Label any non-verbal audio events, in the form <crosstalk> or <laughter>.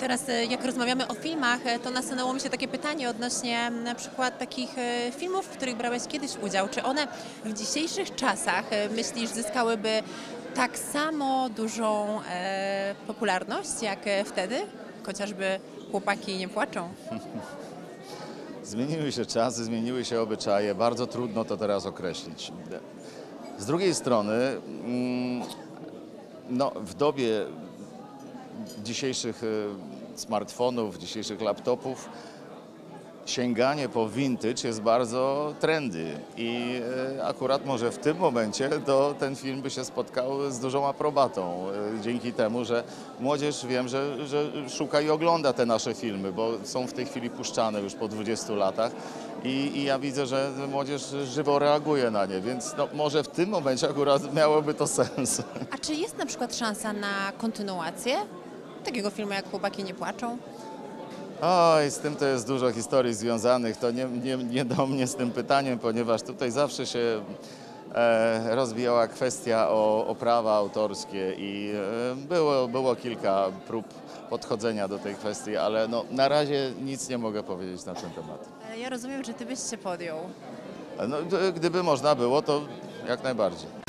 Teraz e, jak rozmawiamy o filmach, e, to nasunęło mi się takie pytanie odnośnie na przykład takich e, filmów, w których brałeś kiedyś udział. Czy one w dzisiejszych czasach, myślisz, zyskałyby tak samo dużą e, popularność jak wtedy? Chociażby chłopaki nie płaczą. <laughs> Zmieniły się czasy, zmieniły się obyczaje, bardzo trudno to teraz określić. Z drugiej strony, mm, no, w dobie dzisiejszych e, smartfonów, dzisiejszych laptopów, sięganie po vintage jest bardzo trendy. I e, akurat może w tym momencie to ten film by się spotkał z dużą aprobatą, e, dzięki temu, że młodzież wiem, że, że szuka i ogląda te nasze filmy, bo są w tej chwili puszczane już po 20 latach. I, i ja widzę, że młodzież żywo reaguje na nie, więc no, może w tym momencie akurat miałoby to sens. A czy jest na przykład szansa na kontynuację takiego filmu jak Chłopaki nie płaczą? Oj, z tym to jest dużo historii związanych. To nie, nie, nie do mnie z tym pytaniem, ponieważ tutaj zawsze się e, rozwijała kwestia o, o prawa autorskie i e, było, było kilka prób podchodzenia do tej kwestii, ale no, na razie nic nie mogę powiedzieć na ten temat. Ja rozumiem, że ty byś się podjął. No, gdyby można było, to jak najbardziej.